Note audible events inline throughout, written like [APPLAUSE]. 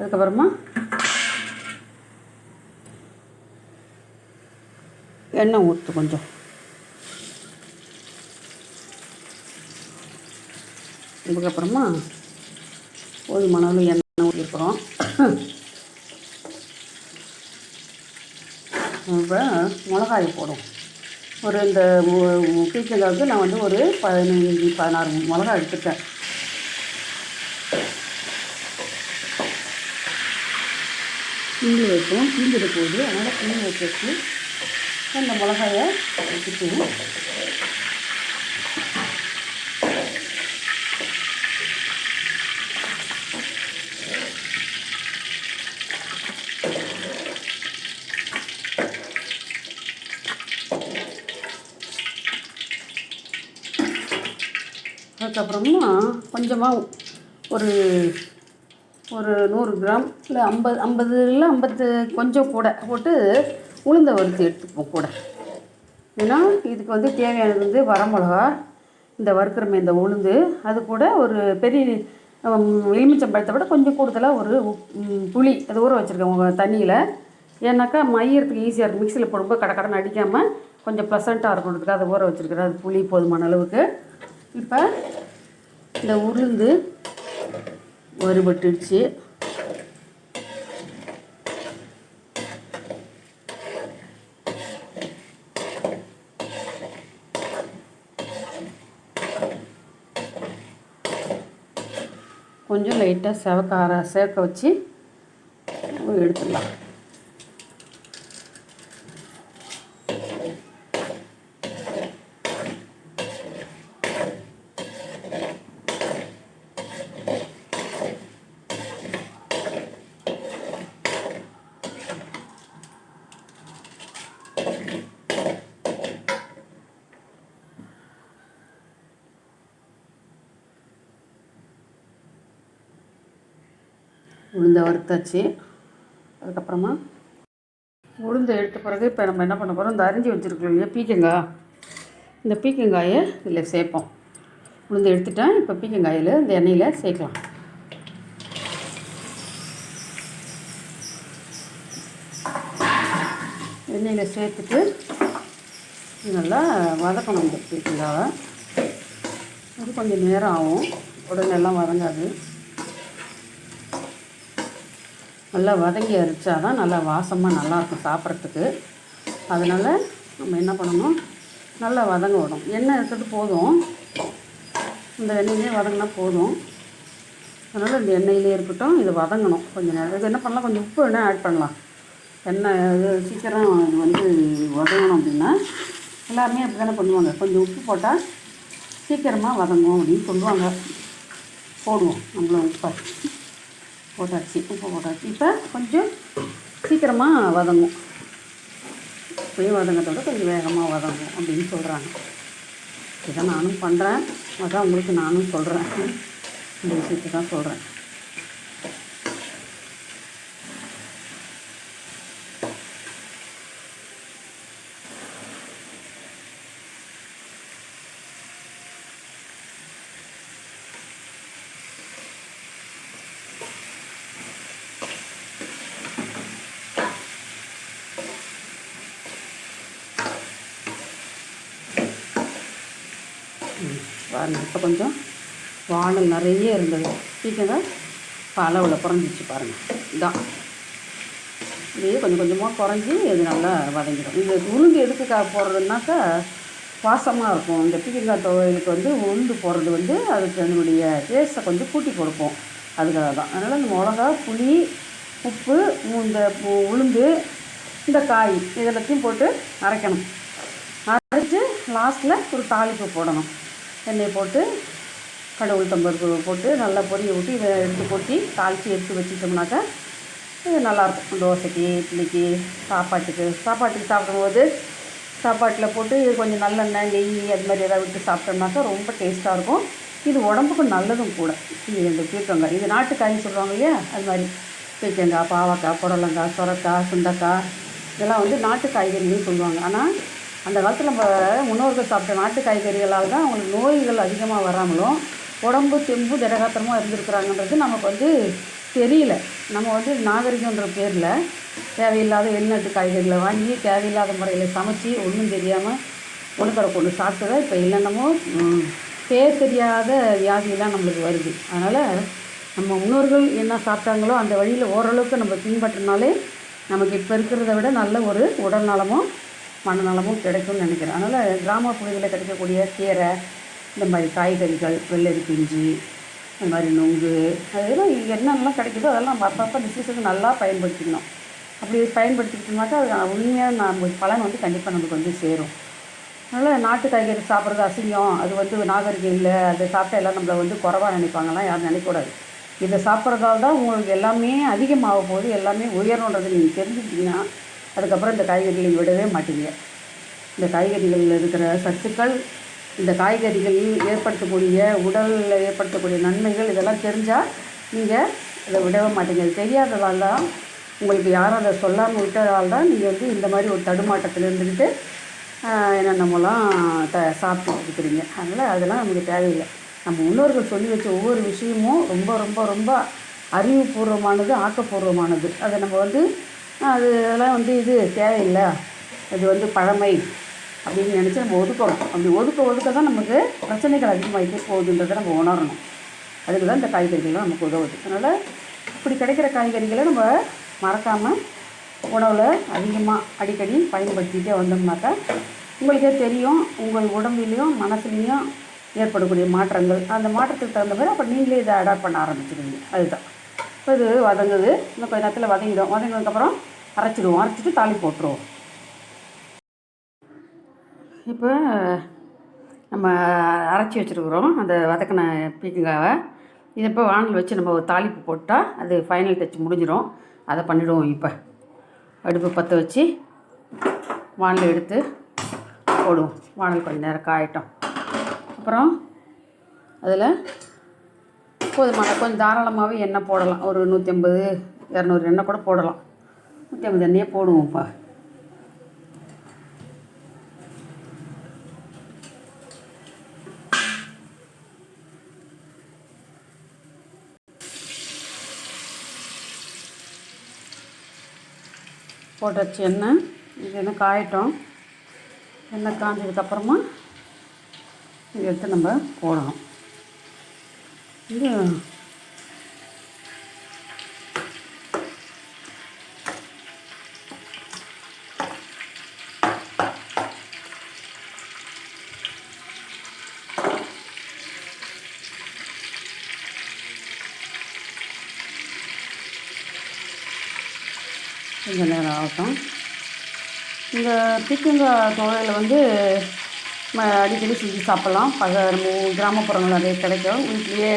அதுக்கப்புறமா எண்ணெய் ஊற்று கொஞ்சம். இதுக்கப்புறமா போதுமான அளவு எண்ணெய் ஊற்றிருக்கிறோம் இப்போ மிளகாய் போடும் ஒரு இந்த பீக்கங்காவுக்கு நான் வந்து ஒரு பதினஞ்சு பதினாறு மிளகாய் எடுத்துட்டேன். தீங்கு வைப்போம். தீஞ்சிட போகுது அதனால் தீங்கு வச்சு அந்த மிளகாயை வச்சுட்டு அதுக்கப்புறமா கொஞ்சமாக ஒரு ஒரு நூறு கிராம் இல்லை ஐம்பது ஐம்பது இல்லை ஐம்பத்து கொஞ்சம் கூட போட்டு உளுந்தை வறுத்து எடுத்துப்போம் கூட. ஏன்னா இதுக்கு வந்து தேவையானது வந்து வரமிளகா இந்த வறுக்கிறமே இந்த உளுந்து அது கூட ஒரு பெரிய எலுமிச்சம்பழத்தை விட கொஞ்சம் கூடுதலாக ஒரு புளி அது ஊற வச்சுருக்கேன் உங்கள் தண்ணியில். ஏன்னாக்கா மையறதுக்கு ஈஸியாக இருக்கும். மிக்சியில் போடும்போது கடை கடன் அடிக்காமல் கொஞ்சம் ப்ளசண்ட்டாக இருக்கணுன்றதுக்கு அதை ஊற வச்சுருக்கிறேன். அது புளி போதுமான அளவுக்கு. இப்போ இந்த உளுந்து வறுபட்டுடுச்சு கொஞ்சம் லைட்டாக செவக்க சேர்க்க வச்சு எடுத்துடலாம். உளுந்தை வறுத்தாச்சு. அதுக்கப்புறமா உளுந்தை எடுத்த பிறகு இப்போ நம்ம என்ன பண்ண போகிறோம் இந்த அரிஞ்சு வச்சுருக்கோம் இல்லையா? பீக்கங்காய். இந்த பீக்கங்காயை இதில் சேர்ப்போம். உளுந்தை எடுத்துட்டேன். இப்போ பீக்கங்காயில் இந்த எண்ணெயில் சேர்க்கலாம். எண்ணெயில் சேர்த்துட்டு நல்லா வதக்கணும் இந்த பீக்கங்காவை. அது கொஞ்சம் நேரம் ஆகும். உடனே எல்லாம் வதங்காது. நல்லா வதங்கி அரிச்சா தான் நல்லா வாசமாக நல்லாயிருக்கும் சாப்பிட்றதுக்கு. அதனால் நம்ம என்ன பண்ணணும்? நல்லா வதங்க விடும் எண்ணெய் இருக்கிறது போதும். இந்த எண்ணெயிலே வதங்கினா போதும். அதனால் இந்த எண்ணெயிலே இருக்கட்டும் இது வதங்கணும் கொஞ்சம் நேரம். இது என்ன பண்ணலாம்? கொஞ்சம் உப்பு வேணால் ஆட் பண்ணலாம். எண்ணெய் இது சீக்கிரம் இது வந்து வதங்கணும் அப்படின்னா எல்லாருமே அப்படி தானே பண்ணுவாங்க. கொஞ்சம் உப்பு போட்டால் சீக்கிரமாக வதங்கும் அப்படின்னு சொல்லுவாங்க. போடுவோம். நம்மளும் உப்பை. போட்டாச்சு உப்பு போட்டாச்சு. இப்போ கொஞ்சம் சீக்கிரமாக வதங்கும். இப்போயும் வதங்கத்தோட கொஞ்சம் வேகமாக வதங்கும் அப்படின்னு சொல்கிறாங்க இதை நானும் பண்ணுறேன் அதான் உங்களுக்கு நானும் சொல்கிறேன் இந்த விஷயத்தை தான் சொல்கிறேன் பாருங்க. இப்போ கொஞ்சம் வானல் நிறைய இருந்தது. சீக்கிரம் இப்போ அளவில் குறைஞ்சிச்சு பாருங்கள் இதான். இதே கொஞ்சம் கொஞ்சமாக குறைஞ்சி இது நல்லா வதங்கிடும். இந்த உளுந்து எதுக்கு போடுறதுனாக்கா வாசமாக இருக்கும். இந்த பீக்கங்காய் துவையலுக்கு வந்து உளுந்து போடுறது வந்து அதுக்கு அதனுடைய டேஸ்ட்டை கொஞ்சம் கூட்டி கொடுப்போம் அதுக்காக தான். அதனால் இந்த மிளகா புளி உப்பு இந்த உளுந்து இந்த காய் இதெல்லாத்தையும் போட்டு அரைக்கணும். அரைச்சி லாஸ்ட்டில் ஒரு தாளிப்பு போடணும். எண்ணெய் போட்டு கடவுள் தம்பருப்பு போட்டு நல்லா பொரிய விட்டு இதை எடுத்து கொட்டி தாளித்து எடுத்து வச்சுட்டோம்னாக்கா இது நல்லாயிருக்கும் தோசைக்கு இட்லிக்கு சாப்பாட்டுக்கு. சாப்பாட்டுக்கு சாப்பிடும்போது சாப்பாட்டில் போட்டு கொஞ்சம் நல்லெண்ணெய் நெய் அது மாதிரி ஏதாவது விட்டு சாப்பிட்டோம்னாக்கா ரொம்ப டேஸ்ட்டாக இருக்கும். இது உடம்புக்கு நல்லதும் கூட. இது இந்த பீர்க்கங்காய். இது நாட்டுக்காய்ன்னு சொல்லுவாங்க இல்லையா? அது மாதிரி. பீர்க்கங்காய் பாவக்காய் புடலங்காய் சுரக்காய் சுண்டக்காய் இதெல்லாம் வந்து நாட்டு காய்கறின்னு சொல்லுவாங்க. ஆனால் அந்த காலத்தில் நம்ம முன்னோர்கள் சாப்பிட்ட நாட்டு காய்கறிகளால் தான் அவங்களுக்கு நோய்கள் அதிகமாக வராமலும் உடம்பு தெம்பு திடகாத்திரமாக இருந்திருக்கிறாங்கன்றது நமக்கு வந்து தெரியல. நம்ம வந்து நாகரிகன்ற பேரில் தேவையில்லாத எண்ணெட்டு காய்கறிகளை வாங்கி தேவையில்லாத முறையில் சமைச்சி ஒன்றும் தெரியாமல் ஒன்றுக்கடை கொண்டு சாப்பிட்டதை இப்போ என்னென்னமோ பேர் தெரியாத வியாதியெல்லாம் நம்மளுக்கு வருது. அதனால் நம்ம முன்னோர்கள் என்ன சாப்பிட்டாங்களோ அந்த வழியில் ஓரளவுக்கு நம்ம பின்பற்றினாலே நமக்கு இப்போ இருக்கிறத விட நல்ல ஒரு உடல் நலமும் மனநலமும் கிடைக்கும்னு நினைக்கிறேன். அதனால் கிராமப்புறங்களில் கிடைக்கக்கூடிய கீரை இந்த மாதிரி காய்கறிகள் வெள்ளரி பிஞ்சு இந்த மாதிரி நுங்கு அதெல்லாம் என்னென்னலாம் கிடைக்குதோ அதெல்லாம் நம்ம அப்பப்போ டிசீஸுக்கு நல்லா பயன்படுத்திக்கணும். அப்படி பயன்படுத்திக்கிட்டோம்னாக்கா அது உண்மையாக நம்ம பலன் வந்து கண்டிப்பாக நமக்கு வந்து சேரும். அதனால் நாட்டு காய்கறி சாப்பிட்றது அசிங்கம். அது வந்து நாகரிகம் இல்லை. அதை சாப்பிட்டா எல்லாம் நம்மளை வந்து குறவாக நினைப்பாங்கலாம் யாரும் நினைக்கக்கூடாது இதை சாப்பிட்றதால தான் உங்களுக்கு எல்லாமே அதிகமாக போகுது. எல்லாமே உயரணுன்றது நீங்கள் தெரிஞ்சுக்கிட்டிங்கன்னா அதுக்கப்புறம் இந்த காய்கறிகளை விடவே மாட்டீங்க. இந்த காய்கறிகளில் இருக்கிற சத்துக்கள் இந்த காய்கறிகளில் ஏற்படுத்தக்கூடிய உடலில் ஏற்படுத்தக்கூடிய நன்மைகள் இதெல்லாம் தெரிஞ்சால் நீங்கள் இதை விடவே மாட்டீங்க. இது தெரியாததால் தான் உங்களுக்கு யாரும் அதை சொல்லாமல் விட்டதால் தான் நீங்கள் வந்து இந்த மாதிரி ஒரு தடுமாட்டத்தில் இருந்துக்கிட்டு என்னென்ன என்னென்னமோலாம் த சாப்பிட்டு இருக்கிறீங்க. அதனால் அதெல்லாம் நமக்கு தேவையில்லை. நம்ம முன்னோர்கள் சொல்லி வச்ச ஒவ்வொரு விஷயமும் ரொம்ப ரொம்ப ரொம்ப அறிவுபூர்வமானது ஆக்கப்பூர்வமானது. அதை நம்ம வந்து அது அதெல்லாம் வந்து இது தேவையில்லை. இது வந்து பழமை அப்படின்னு நினச்சி நம்ம ஒதுக்குறோம் அப்படி ஒதுக்க ஒதுக்க தான் நமக்கு பிரச்சனைகள் அதிகமாகிட்டே போகுதுன்றதை நம்ம உணரணும். அதுக்கு தான் இந்த காய்கறிகள்லாம் நமக்கு உதவுது. அதனால் இப்படி கிடைக்கிற காய்கறிகளை நம்ம மறக்காமல் உணவில் அதிகமாக அடிக்கடி பயன்படுத்திகிட்டே வந்தோம்னாக்கா உங்களுக்கே தெரியும் உங்கள் உடம்புலேயும் மனசுலேயும் ஏற்படக்கூடிய மாற்றங்கள். அந்த மாற்றத்துக்கு தகுந்த மாதிரி அப்போ நீங்களே இதை அடாப்ட் பண்ண ஆரம்பிச்சிடுவீங்க. அதுதான். இப்போ இது வதங்குது. இன்னும் கொஞ்ச நேரத்தில் வதங்கிடும். வதங்கினதுக்கப்புறம் அரைச்சிடுவோம். அரைச்சிட்டு தாலி போட்டுருவோம். இப்போ நம்ம அரைச்சி வச்சுருக்குறோம் அந்த வதக்கின பீக்கங்காவை இதை இப்போ வானல் வச்சு நம்ம ஒரு தாளிப்பு போட்டால் அது ஃபைனல் டச் முடிஞ்சிடும் அதை பண்ணிவிடுவோம் இப்போ. அடுப்பு பற்ற வச்சு வானல் எடுத்து போடுவோம். வானல் கொஞ்சம் நேரம் காயட்டும். அப்புறம் அதில் போதுமான கொஞ்சம் தாராளமாகவே எண்ணெய் போடலாம். ஒரு நூற்றி ஐம்பது இரநூறு எண்ணெய் கூட போடலாம். நூற்றி ஐம்பது எண்ணெயே போடுவோம்ப்பா. போட்டாச்சு எண்ணெய். இது என்ன காயட்டும். எண்ணெய் காஞ்சதுக்கப்புறமா இதை எடுத்து நம்ம போடணும். இது கொஞ்சம் நேரம் ஆகட்டும். இந்த பீக்கங்காய் துவையல் வந்து நம்ம அடிக்கடி செஞ்சு சாப்பிட்லாம். பக கிராமப்புறங்கள் நிறைய கிடைக்கும். வீட்லேயே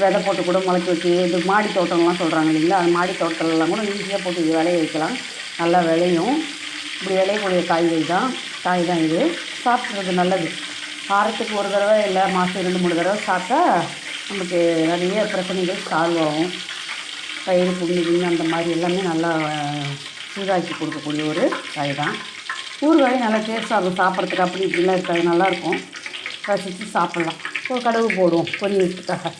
விதை போட்டு கூட முளைக்க வச்சு இது மாடி தோட்டம்லாம் சொல்கிறாங்க இல்லைங்களா? அந்த மாடி தோட்டத்துலலாம் கூட ஈஸியாக போட்டு இது விளைய வைக்கலாம். நல்லா விளையும். இப்படி விளையக்கூடிய காய்கறி தான் காய் தான் இது. சாப்பிட்றது நல்லது. வாரத்துக்கு ஒரு தடவை இல்லை மாதம் ரெண்டு மூணு தடவை சாப்பிட்டா நமக்கு நிறைய பிரச்சனைகள் சால்வ் ஆகும். பயிறு புண்ணு கிண்ணு அந்த மாதிரி எல்லாமே நல்லா சூடாக்கி கொடுக்கக்கூடிய ஒரு காய் தான் ஊறுகாய் நல்லா டேஸ்ட்டாக இருக்கும். சாப்பிட்றதுக்கு அப்படி இப்படிலாம் இருக்காது. நல்லாயிருக்கும். ரசித்து சாப்பிட்லாம். இப்போ கடுகு போடுவோம் பொரியத்துக்காக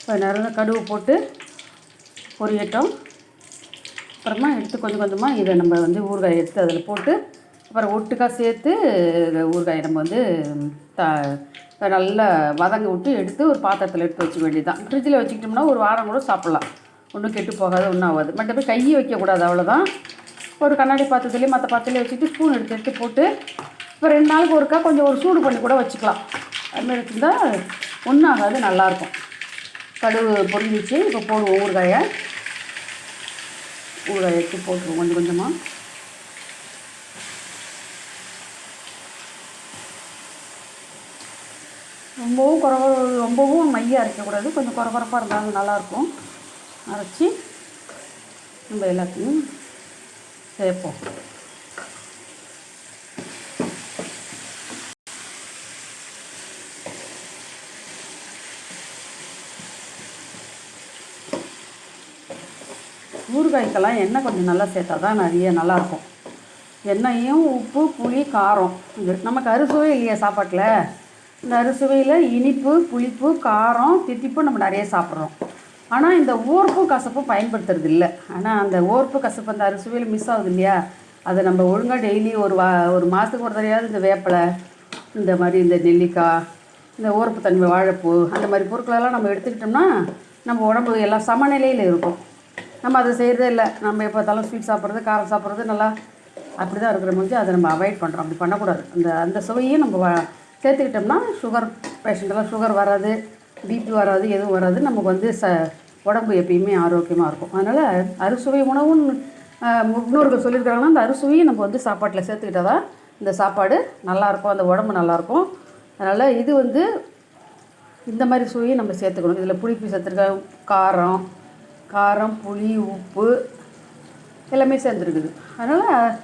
இப்போ நிறைய கடுகு போட்டு பொரியட்டும். அப்புறமா எடுத்து கொஞ்சம் கொஞ்சமாக இதை நம்ம வந்து ஊறுகாய் எடுத்து அதில் போட்டு அப்புறம் ஒட்டுக்கா சேர்த்து இதை ஊறுகாயை நம்ம வந்து த நல்லா வதங்க விட்டு எடுத்து ஒரு பாத்திரத்தில் எடுத்து வச்சுக்க வேண்டியதுதான். ஃப்ரிட்ஜில் வச்சுக்கிட்டோம்னா ஒரு வாரம் கூட சாப்பிட்லாம். ஒன்றும் கெட்டு போகாது ஒன்றும் ஆகாது. மற்றபடி கையை வைக்கக்கூடாது அவ்வளோதான் ஒரு கண்ணாடி பாத்திரத்துலேயும் மற்ற பாத்திரத்துலேயே வச்சுட்டு ஸ்பூன் எடுத்து எடுத்து போட்டு இப்போ ரெண்டு நாளுக்கு ஒருக்கா கொஞ்சம் ஒரு சூடு பண்ணி கூட வச்சுக்கலாம். அதுமாதிரி வச்சுருந்தா ஒன்றும் ஆகாது நல்லாயிருக்கும் கடுகு பொரிஞ்சிச்சு இப்போ போடுவோம் ஊறுகாயை. ஊறுகாய் எடுத்து போட்டுருவோம் கொஞ்சம் கொஞ்சமாக ரொம்பவும் குறவ ரொம்பவும் மைய அரைக்கக்கூடாது கொஞ்சம் குறை இருந்தாலும் நல்லாயிருக்கும் அரைச்சி நம்ம எல்லாத்தையும் சேர்ப்போம். ஊறுகாய்க்கெல்லாம் எண்ணெய் கொஞ்சம் நல்லா சேர்த்தா தான் நிறைய நல்லாயிருக்கும். எண்ணெயும் உப்பு புளி காரம். இது நமக்கு அறுசுவை இல்லையா சாப்பாட்டில். இந்த அறுசுவையில் இனிப்பு புளிப்பு காரம் தித்திப்பு நம்ம நிறைய சாப்பிட்றோம். ஆனால் இந்த ஓர்ப்பும் கசப்பும் பயன்படுத்துறது இல்லை ஆனால் அந்த ஓர்ப்பு கசப்பு அந்த அரிசுவையில் மிஸ் ஆகுது இல்லையா அதை நம்ம ஒழுங்காக டெய்லி ஒரு வா ஒரு மாதத்துக்கு ஒரு தடையாவது இந்த வேப்பிலை இந்த மாதிரி இந்த நெல்லிக்காய் இந்த ஓர்ப்பு தன்மை வாழைப்பூ அந்த மாதிரி பொருட்களெல்லாம் நம்ம எடுத்துக்கிட்டோம்னா நம்ம உடம்பு எல்லாம் சமநிலையில் இருக்கும். நம்ம அதை செய்கிறதே இல்லை. நம்ம எப்போ தலை ஸ்வீட் சாப்பிட்றது காரம் சாப்பிட்றது நல்லா அப்படி தான் இருக்கிற முடிஞ்சு அதை நம்ம அவாய்ட் பண்ணுறோம் அப்படி பண்ணக்கூடாது. அந்த அந்த சுவையும் நம்ம வ- சேர்த்துக்கிட்டோம்னா சுகர் பேஷண்ட்டெல்லாம் சுகர் வராது பிபி வராது எதுவும் வராது. நமக்கு வந்து ச உடம்பு எப்பயுமே ஆரோக்கியமாக இருக்கும். அதனால் அறுசுவை உணவுன்னு முன்னோர்கள் சொல்லியிருக்காங்கன்னா அந்த அறுசுவையும் நம்ம வந்து சாப்பாட்டில் சேர்த்துக்கிட்டா தான் இந்த சாப்பாடு நல்லாயிருக்கும் அந்த உடம்பு நல்லாயிருக்கும் அதனால் இது வந்து இந்த மாதிரி சுவையை நம்ம சேர்த்துக்கணும். இதில் புளிப்பு சேர்த்துருக்க காரம் காரம் புளி உப்பு எல்லாமே சேர்ந்துருக்குது. அதனால்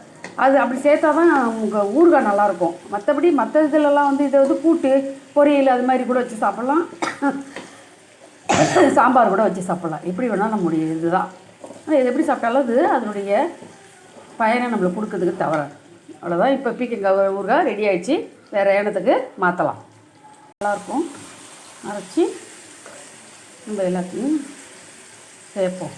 அது அப்படி சேர்த்தா தான் உங்கள் ஊறுகாய் நல்லாயிருக்கும் மற்றபடி மற்ற இதிலலாம் வந்து இதை வந்து கூட்டு பொரியல் அது மாதிரி கூட வச்சு சாப்பிட்லாம். சாம்பார் கூட வச்சு சாப்பிட்லாம். எப்படி வேணால் நம்முடைய இதுதான். இது எப்படி சாப்பிட்டாலும் அது அதனுடைய பயனை நம்மளுக்கு கொடுக்கறதுக்கு தவறாது. அவ்வளோதான் இப்போ பீக்கங்காய் ஊறுகாய் ரெடி ஆகிடுச்சு வேறு ஏனத்துக்கு மாற்றலாம் நல்லாயிருக்கும். அரைச்சி நம்ம எல்லாத்தையும் சேர்ப்போம்.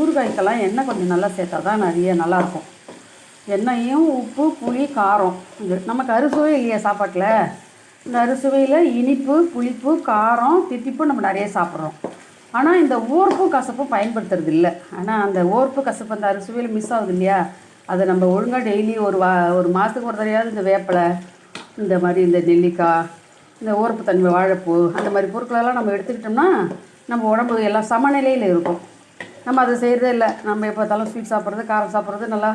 ஊறுகாய்க்கெல்லாம் எண்ணெய் கொஞ்சம் நல்லா சேர்த்தா தான் நிறைய நல்லாயிருக்கும். எண்ணெயும் உப்பு புளி காரம். இது நமக்கு அறுசுவை இல்லையா சாப்பாட்டில். இந்த அறுசுவையில் இனிப்பு புளிப்பு காரம் தித்திப்பு நம்ம நிறைய சாப்பிட்றோம். ஆனால் இந்த ஓர்ப்பும் கசப்பும் பயன்படுத்துறது இல்லை ஆனால் அந்த ஓர்ப்பு கசப்பு அந்த அறுசுவையில் மிஸ் ஆகுது இல்லையா? அதை நம்ம ஒழுங்காக டெய்லி ஒரு வா ஒரு மாதத்துக்கு ஒரு தடையாவது இந்த வேப்பிலை இந்த மாதிரி இந்த நெல்லிக்காய் இந்த ஓர்ப்பு தன்மை வாழைப்பூ அந்த மாதிரி பொருட்களெல்லாம் நம்ம எடுத்துக்கிட்டோம்னா நம்ம உடம்பு எல்லாம் சமநிலையில் இருக்கும். நம்ம அதை செய்கிறதே இல்லை. நம்ம எப்போ பார்த்தாலும் ஸ்வீட் சாப்பிட்றது காரம் சாப்பிட்றது நல்லா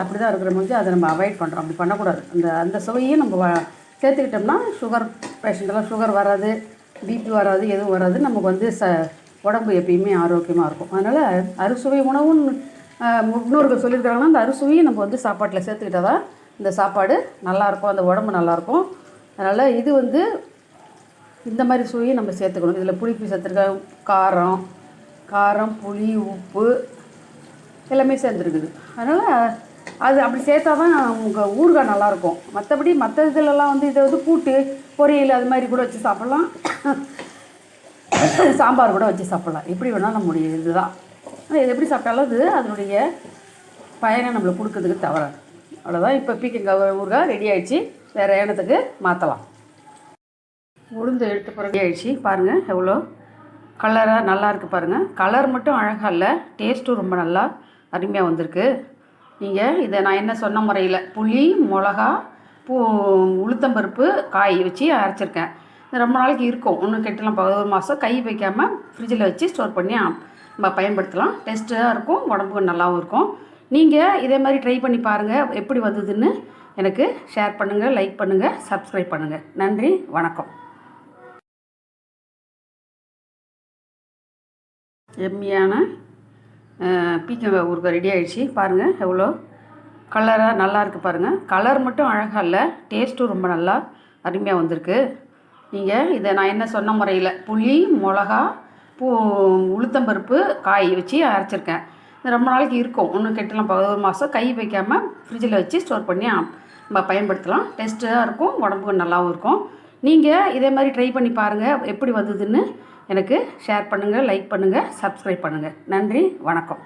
அப்படி தான் இருக்கிற முடிஞ்சு அதை நம்ம அவாய்ட் பண்ணுறோம் அப்படி பண்ணக்கூடாது. அந்த அந்த சுவையும் நம்ம சேர்த்துக்கிட்டோம்னா சுகர் பேஷண்ட்டெல்லாம் சுகர் வராது பிபி வராது எதுவும் வராது. நமக்கு வந்து ச உடம்பு எப்பயுமே ஆரோக்கியமாக இருக்கும். அதனால் அறுசுவை உணவும் முன்னோர்கள் சொல்லியிருக்காங்கன்னா அந்த அறுசுவையும் நம்ம வந்து சாப்பாட்டில் சேர்த்துக்கிட்டா தான் இந்த சாப்பாடு நல்லாயிருக்கும் அந்த உடம்பு நல்லாயிருக்கும் அதனால் இது வந்து இந்த மாதிரி சுவையை நம்ம சேர்த்துக்கணும். இதில் புளிப்பு சேர்த்துருக்க காரம் காரம் புளி உப்பு எல்லாமே சேர்ந்துருக்குது. அதனால் அது அப்படி சேர்த்தா தான் உங்கள் ஊறுகாய் நல்லாயிருக்கும். மற்றபடி மற்ற இதிலெல்லாம் வந்து இதை வந்து கூட்டு பொரியல் அது மாதிரி கூட வச்சு சாப்பிட்லாம். [COUGHS] சாம்பார் கூட வச்சு சாப்பிட்லாம். எப்படி வேணால் நம்முடைய இதுதான். ஆனால் இது எப்படி சாப்பிட்டாலும் அது அதனுடைய பயனை நம்மளுக்கு கொடுக்கறதுக்கு தவறாது. அவ்வளோதான் இப்போ பீக்கங்காய் ஊறுகாய் ரெடி ஆயிடுச்சு. வேறு ஏனத்துக்கு மாற்றலாம் உளுந்து எடுத்து பிறகு ஆயிடுச்சு. பாருங்கள் எவ்வளோ கலராக நல்லா இருக்குது பாருங்கள் கலர் மட்டும் அழகாக இல்லை டேஸ்ட்டும் ரொம்ப நல்லா அருமையாக வந்திருக்கு. நீங்கள் இதை நான் என்ன சொன்ன முறையில் புளி மிளகா பூ உளுத்தம்பருப்பு காய் வச்சு அரைச்சிருக்கேன். இது ரொம்ப நாளைக்கு இருக்கும். ஒன்றும் கெட்டலாம் பதினோரு மாதம் கை வைக்காமல் ஃப்ரிட்ஜில் வச்சு ஸ்டோர் பண்ணி நம்ம பயன்படுத்தலாம். டேஸ்ட்டாக இருக்கும் உடம்புக்கு நல்லாவும் இருக்கும். நீங்கள் இதே மாதிரி ட்ரை பண்ணி பாருங்கள் எப்படி வந்ததுன்னு எனக்கு ஷேர் பண்ணுங்கள் லைக் பண்ணுங்கள் சப்ஸ்கிரைப் பண்ணுங்கள் நன்றி வணக்கம். எம்மியான பீக்கங்காய் ஊறுகாய் ரெடி ஆகிடுச்சு பாருங்கள் எவ்வளோ கலராக நல்லா இருக்குது பாருங்கள் கலர் மட்டும் அழகாக இல்லை டேஸ்ட்டும் ரொம்ப நல்லா அருமையாக வந்திருக்கு. நீங்கள் இதை நான் என்ன சொன்ன முறையில் புளி மிளகா பூ உளுத்தம்பருப்பு காய் வச்சு அரைச்சிருக்கேன். இது ரொம்ப நாளைக்கு இருக்கும். ஒன்றும் கெட்டலாம் பதினோரு மாதம் கை வைக்காமல் ஃப்ரிட்ஜில் வச்சு ஸ்டோர் பண்ணி நம்ம பயன்படுத்தலாம். டேஸ்ட்டாக இருக்கும் உடம்புக்கு நல்லாவும் இருக்கும். நீங்கள் இதே மாதிரி ட்ரை பண்ணி பாருங்கள் எப்படி வந்ததுன்னு. எனக்கு ஷேர் பண்ணுங்கள் லைக் பண்ணுங்கள் சப்ஸ்கிரைப் பண்ணுங்கள் நன்றி வணக்கம்.